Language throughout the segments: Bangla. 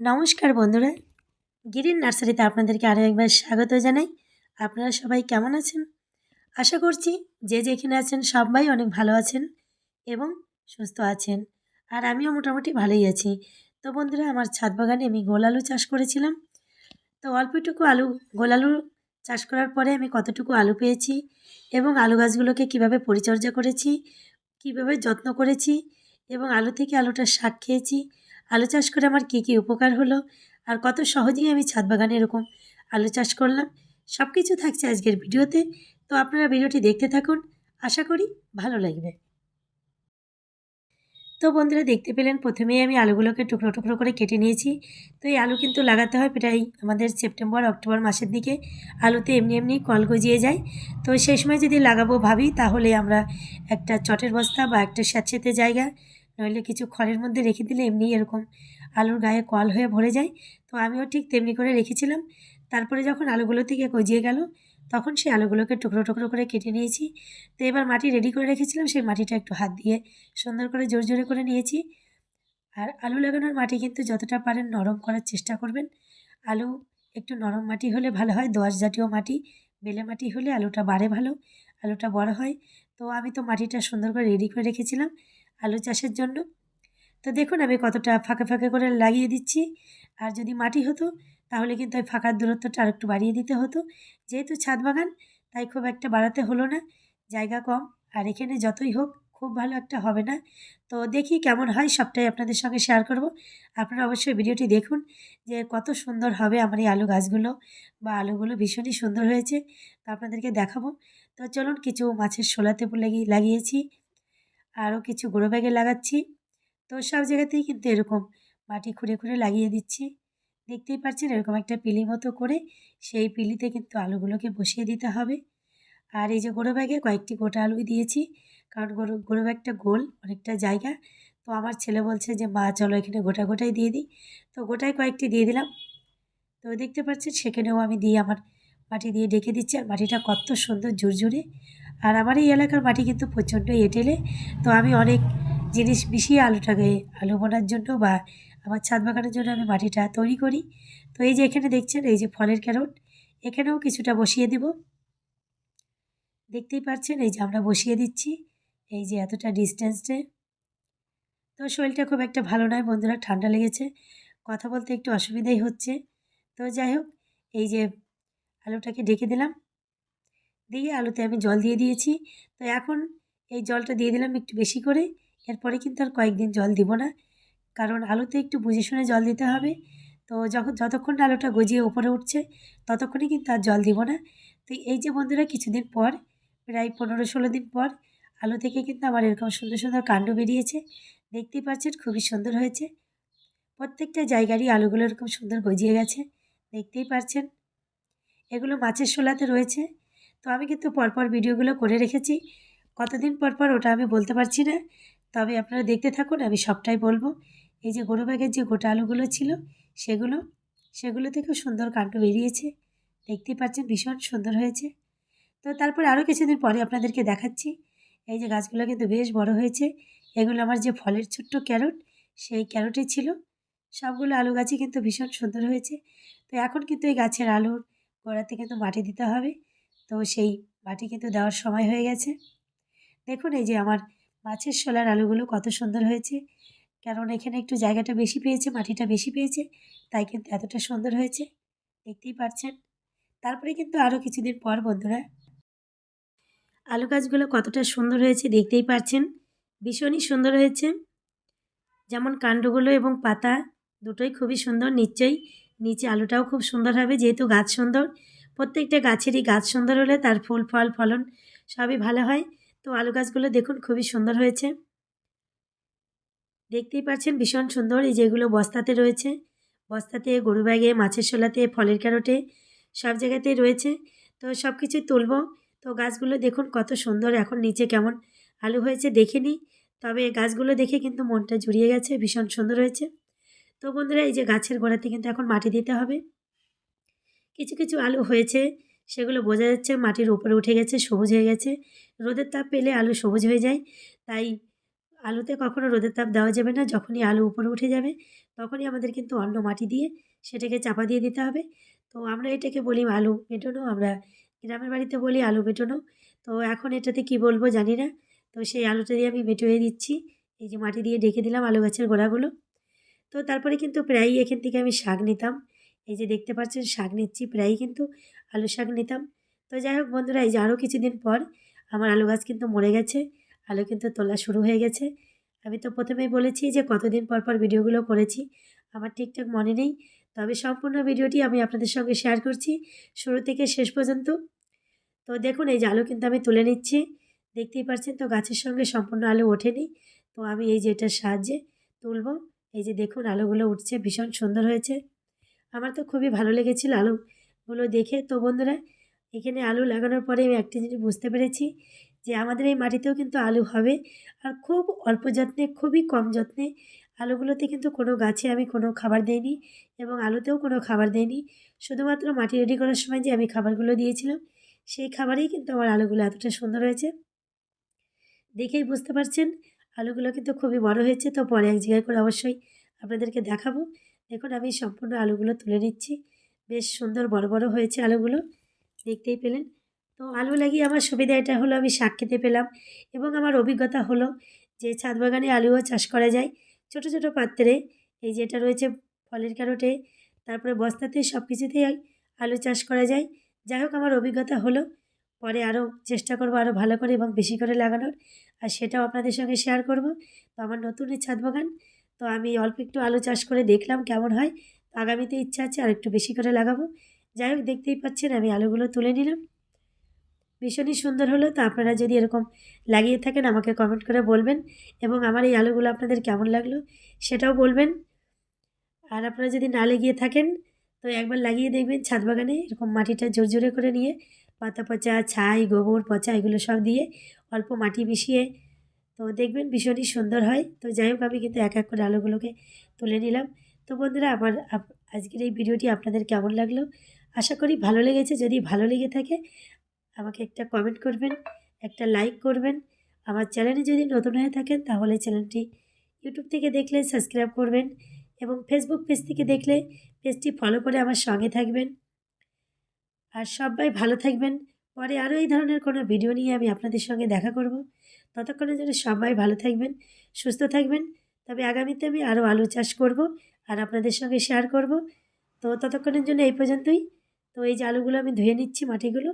নমস্কার বন্ধুরা, গিরিন নার্সারিতে আপনাদেরকে আরও একবার স্বাগত জানাই। আপনারা সবাই কেমন আছেন? আশা করছি যে যেখানে আছেন সবাই অনেক ভালো আছেন এবং সুস্থ আছেন, আর আমিও মোটামুটি ভালোই আছি। তো বন্ধুরা, আমার ছাদ বাগানে আমি গোল আলু চাষ করেছিলাম। তো অল্পটুকু আলু, গোল আলু চাষ করার পরে আমি কতটুকু আলু পেয়েছি এবং আলু গাছগুলোকে কীভাবে পরিচর্যা করেছি, কীভাবে যত্ন করেছি এবং আলু থেকে আলুটার শাক খেয়েছি আলু চাষ করে আমার কী কী উপকার হলো? আর কত সহজেই আমি ছাদ বাগানে এরকম আলু চাষ করলাম? সব কিছু থাকছে আজকের ভিডিওতে। তো আপনারা ভিডিওটি দেখতে থাকুন। আশা করি ভালো লাগবে। তো বন্ধুরা, দেখতে পেলেন প্রথমেই আমি আলুগুলোকে টুকরো টুকরো করে কেটে নিয়েছি। তো এই আলু কিন্তু লাগাতে হয় প্রায় আমাদের সেপ্টেম্বর, অক্টোবর মাসের দিকে। আলুতে এমনি এমনি কল গজিয়ে যায়। তো সেই সময় যদি লাগাবো ভাবি, তাহলে আমরা একটা চটের বস্তা বা একটা স্যাঁতসেঁতে জায়গা নইলে কিছু খড়ের মধ্যে রেখে দিলে এমনি এরকম আলুর গায়ে কল হয়ে ভরে যায়। তো আমিও ঠিক তেমনি করে রেখেছিলাম। তারপরে যখন আলুগুলো থেকে গজিয়ে গেল, তখন সেই আলুগুলোকে টুকরো টুকরো করে কেটে নিয়েছি। তো এবার মাটি রেডি করে রেখেছিলাম, সেই মাটিটা একটু হাত দিয়ে সুন্দর করে জোর জোরে করে নিয়েছি। আর আলু লাগানোর মাটি কিন্তু যতটা পারেন নরম করার চেষ্টা করবেন। আলু একটু নরম মাটি হলে ভালো হয় দোয়াশ জাতীয় মাটি, বেলে মাটি হলে আলুটা বাড়ে ভালো, আলুটা বড় হয়। তো আমি তো মাটিটা সুন্দর করে রেডি করে রেখেছিলাম। আলু চাষের জন্য। তো দেখুন, আমি কতটা ফাঁকে ফাঁকে করে লাগিয়ে দিচ্ছি। আর যদি মাটি হতো, তাহলে কিন্তু ওই ফাঁকার দূরত্বটা আর একটু বাড়িয়ে দিতে হতো। যেহেতু ছাদ বাগান, তাই খুব একটা বাড়াতে হলো না। জায়গা কম, আর এখানে যতই হোক, খুব ভালো একটা হবে না। তো দেখি কেমন হয়, সবটাই আপনাদের সঙ্গে শেয়ার করব। আপনারা অবশ্যই ভিডিওটি দেখুন, যে কত সুন্দর হবে আমার এই আলু গাছগুলো, বা আলুগুলো ভীষণই সুন্দর হয়েছে। তো আপনাদেরকে দেখাবো। তো চলুন, কিছু মাছের শোলাতে লাগিয়ে লাগিয়েছি। আরও কিছু গুঁড়ো ব্যাগে লাগাচ্ছি। তো সব জায়গাতেই কিন্তু এরকম মাটি খুঁড়ে খুঁড়ে লাগিয়ে দিচ্ছি। দেখতেই পাচ্ছেন এরকম একটা পিলি মতো করে সেই পিলিতে কিন্তু আলুগুলোকে বসিয়ে দিতে হবে। আর এই যে গোড়ো ব্যাগে কয়েকটি গোটা আলু দিয়েছি, কারণ গরু গোড়ো ব্যাগটা গোল, অনেকটা জায়গা। তো আমার ছেলে বলছে যে, মা, চলো এখানে গোটা গোটাই দিয়ে দিই। তো গোটায় কয়েকটি দিয়ে দিলাম। তো দেখতে পাচ্ছেন সেখানেও আমি দিয়ে আমার মাটি দিয়ে ডেকে দিচ্ছি আর মাটিটা কত সুন্দর ঝুরঝুরে। আর আমার এই এলাকার মাটি কিন্তু প্রচণ্ড এঁটেলে। তো আমি অনেক জিনিস মিশিয়ে আলুটাকে, আলু বোনার জন্য বা আমার ছাদ বাগানের জন্য আমি মাটিটা তৈরি করি। তো এই যে এখানে দেখছেন, এই যে ফলের ক্যারট, এখানেও কিছুটা বসিয়ে দেব। দেখতেই পাচ্ছেন, এই যে আমরা বসিয়ে দিচ্ছি। এই যে এতটা ডিস্টেন্সে। তো শরীরটা খুব একটা ভালো নয় বন্ধুরা, ঠান্ডা লেগেছে। কথা বলতে একটু অসুবিধাই হচ্ছে। তো যাই হোক, এই যে আলুটাকে ডেকে দিলাম। দিয়ে আলুতে আমি জল দিয়ে দিয়েছি। তো এখন এই জলটা দিয়ে দিলাম একটু বেশি করে। এরপরে কিন্তু আর কয়েকদিন জল দিব না। কারণ আলুতে একটু বুঝে শুনে জল দিতে হবে। তো যখন, যতক্ষণ আলুটা গজিয়ে উপরে উঠছে, ততক্ষণই কিন্তু আর জল দিব না। তো এই যে বন্ধুরা, কিছুদিন পর, প্রায় পনেরো ষোলো দিন পর, আলু থেকে কিন্তু আমার এরকম সুন্দর সুন্দর কাণ্ড বেরিয়েছে। দেখতেই পাচ্ছেন, খুবই সুন্দর হয়েছে। প্রত্যেকটা জায়গারই আলুগুলো এরকম সুন্দর গজিয়ে গেছে। দেখতেই পাচ্ছেন এগুলো মাছের শোলাতে রয়েছে। তো আমি কিন্তু পরপর ভিডিওগুলো করে রেখেছি। কতদিন পর পর ওটা আমি বলতে পারছি না। তবে আপনারা দেখতে থাকুন, আমি সবটাই বলব। এই যে গরু ব্যাগের যে গোটা আলুগুলো ছিল, সেগুলো সেগুলো থেকেও সুন্দর কাণ্ড বেরিয়েছে। দেখতেই পাচ্ছেন ভীষণ সুন্দর হয়েছে। তো তারপরে আরও কিছুদিন পরে আপনাদেরকে দেখাচ্ছি। এই যে গাছগুলো কিন্তু বেশ বড় হয়েছে। এগুলো আমার যে ফলের ছোট্ট ক্যারট, সেই ক্যারটই ছিল। সবগুলো আলু গাছই কিন্তু ভীষণ সুন্দর হয়েছে। তো এখন কিন্তু এই গাছের আলুর গোড়াতে কিন্তু মাটি দিতে হবে। তো সেই মাটি কিন্তু দেওয়ার সময় হয়ে গেছে। দেখুন, এই যে আমার মাছের শোলার আলুগুলো কত সুন্দর হয়েছে। কারণ এখানে একটু জায়গাটা বেশি পেয়েছে, মাটিটা বেশি পেয়েছে, তাই কিন্তু এতটা সুন্দর হয়েছে। দেখতেই পারছেন। তারপরে কিন্তু আরও কিছুদিন পর, বন্ধুরা, আলু গাছগুলো কতটা সুন্দর হয়েছে, দেখতেই পাচ্ছেন ভীষণই সুন্দর হয়েছে। যেমন কাণ্ডগুলো এবং পাতা দুটোই খুবই সুন্দর, নিশ্চয়ই নিচে আলুটাও খুব সুন্দর হবে, যেহেতু গাছ সুন্দর। প্রত্যেকটা গাছেরই গাছ সুন্দর হলে তার ফুল, ফল, ফলন সবই ভালো হয়। তো আলু গাছগুলো দেখুন, খুবই সুন্দর হয়েছে। দেখতেই পাচ্ছেন ভীষণ সুন্দর, এই যেগুলো বস্তাতে রয়েছে। বস্তাতে, গরু ব্যাগে, মাছের শোলাতে, ফলের ক্যারোটে সব জায়গাতেই রয়েছে। তো সব কিছুই তুলব। তো গাছগুলো দেখুন কত সুন্দর, এখন নিচে কেমন আলু হয়েছে দেখে নিই তবে গাছগুলো দেখে কিন্তু মনটা জুড়িয়ে গেছে, ভীষণ সুন্দর হয়েছে। তো বন্ধুরা, এই যে গাছের গোড়াতে কিন্তু এখন মাটি দিতে হবে। কিছু কিছু আলু হয়েছে, সেগুলো বোঝা যাচ্ছে মাটির উপরে উঠে গেছে, সবুজ হয়ে গেছে। রোদের তাপ পেলে আলু সবুজ হয়ে যায়, তাই আলুতে কখনো রোদের তাপ দেওয়া যাবে না। যখনই আলু উপরে উঠে যাবে, তখনই আমাদের কিন্তু অন্য মাটি দিয়ে সেটাকে চাপা দিয়ে দিতে হবে। তো আমরা এটাকে বলি আলু মেটানো আমরা গ্রামের বাড়িতে বলি আলু মেটানো তো এখন এটাতে কি বলব জানি না। তো সেই আলুটা দিয়ে আমি মেটে দিচ্ছি। এই যে মাটি দিয়ে ডেকে দিলাম আলু গাছের গোড়াগুলো। তো তারপরে কিন্তু প্রায়ই এখান থেকে আমি শাক নিতাম। এই যে দেখতে পাচ্ছেন শাক নিচ্ছি, প্রায়ই কিন্তু আলু শাক নিতাম। তো যাই হোক বন্ধুরা, এই যে আরও কিছুদিন পর আমার আলু গাছ কিন্তু মরে গেছে, আলু কিন্তু তোলা শুরু হয়ে গেছে। আমি তো প্রথমেই বলেছি যে কতদিন পর পর ভিডিওগুলো করেছি, আমার ঠিকঠাক মনে নেই। তবে সম্পূর্ণ ভিডিওটি আমি আপনাদের সঙ্গে শেয়ার করছি শুরু থেকে শেষ পর্যন্ত। তো দেখুন, এই যে আলু কিন্তু আমি তুলে নিচ্ছি। দেখতেই পাচ্ছেন তো গাছের সঙ্গে সম্পূর্ণ আলু ওঠেনি। তো আমি এই যে এটার সাহায্যে তুলব। এই যে দেখুন আলুগুলো উঠছে, ভীষণ সুন্দর হয়েছে। আমার তো খুবই ভালো লেগেছিল আলুগুলো দেখে। তো বন্ধুরা, এখানে আলু লাগানোর পরে আমি একটা জিনিস বুঝতে পেরেছি যে আমাদের এই মাটিতেও কিন্তু আলু হবে আর খুব অল্প যত্নে, খুবই কম যত্নে আলুগুলোতে কিন্তু কোনো গাছে আমি কোনো খাবার দেইনি এবং আলুতেও কোনো খাবার দেইনি। শুধুমাত্র মাটি রেডি করার সময় যে আমি খাবারগুলো দিয়েছিলাম, সেই খাবারেই কিন্তু আমার আলুগুলো এতটা সুন্দর হয়েছে। দেখেই বুঝতে পারছেন আলুগুলো কিন্তু খুবই বড় হয়েছে, তো পরে এক জায়গায় করে অবশ্যই আপনাদেরকে দেখাবো। দেখুন, আমি সম্পূর্ণ আলুগুলো তুলে নিচ্ছি। বেশ সুন্দর বড় বড় হয়েছে আলুগুলো, দেখতেই পেলেন। তো আলু লাগিয়ে আমার সুবিধা এটা হলো, আমি শাক খেতে পেলাম এবং আমার অভিজ্ঞতা হলো যে ছাদ বাগানে আলুও চাষ করা যায়। ছোট ছোট পাত্রে এই যেটা রয়েছে ফলের ক্যারোটে, তারপরে বস্তাতে সব কিছুতেই আলু চাষ করা যায়। যাই হোক, আমার অভিজ্ঞতা হলো পরে আরও চেষ্টা করব আরও ভালো করে এবং বেশি করে লাগানোর। আর সেটাও আপনাদের সঙ্গে শেয়ার করব। তো আমার নতুন এই ছাদ বাগান, তো আমি অল্প একটু আলু চাষ করে দেখলাম কেমন হয়। তো আগামীতে ইচ্ছা আছে আর একটু বেশি করে লাগাবো। যাই হোক, দেখতেই পাচ্ছেন আমি আলুগুলো তুলে নিলাম। ভীষণই সুন্দর হলো। তো আপনারা যদি এরকম লাগিয়ে থাকেন, আমাকে কমেন্ট করে বলবেন এবং আমার এই আলুগুলো আপনাদের কেমন লাগল সেটাও বলবেন। আর আপনারা যদি না লেগিয়ে থাকেন, তো একবার লাগিয়ে দেখবেন ছাদ বাগানে এরকম মাটিটা জোর জোরে করে নিয়ে। পাতা পচা, ছাই, গোবর পচা, এগুলো সব দিয়ে অল্প মাটি মিশিয়ে, তো দেখবেন ভীষণই সুন্দর হয়। তো যাই হোক, আমি কিন্তু এক এক করে আলোগুলোকে তুলে নিলাম। তো বন্ধুরা, আমার আজকের এই ভিডিওটি আপনাদের কেমন লাগল? আশা করি ভালো লেগেছে। যদি ভালো লেগে থাকে, আমাকে একটা কমেন্ট করবেন, একটা লাইক করবেন। আমার চ্যানেলে যদি নতুন হয়ে থাকেন, তাহলে চ্যানেলটি ইউটিউব থেকে দেখলে সাবস্ক্রাইব করবেন এবং ফেসবুক পেজ থেকে দেখলে পেজটি ফলো করে আমার সঙ্গে থাকবেন। আর সবাই ভালো থাকবেন। পরে আরও এই ধরনের কোনো ভিডিও নিয়ে আমি আপনাদের সঙ্গে দেখা করব। ততক্ষণের জন্য সবাই ভালো থাকবেন, সুস্থ থাকবেন। তবে আগামীতে আমি আরও আলু চাষ করব আর আপনাদের সঙ্গে শেয়ার করব। তো ততক্ষণের জন্য এই পর্যন্তই। তো এই যে আলুগুলো আমি ধুয়ে নিচ্ছি মাটিগুলো।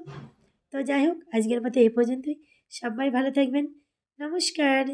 তো যাই হোক, আজকের মতো এই পর্যন্তই। সবাই ভালো থাকবেন। নমস্কার।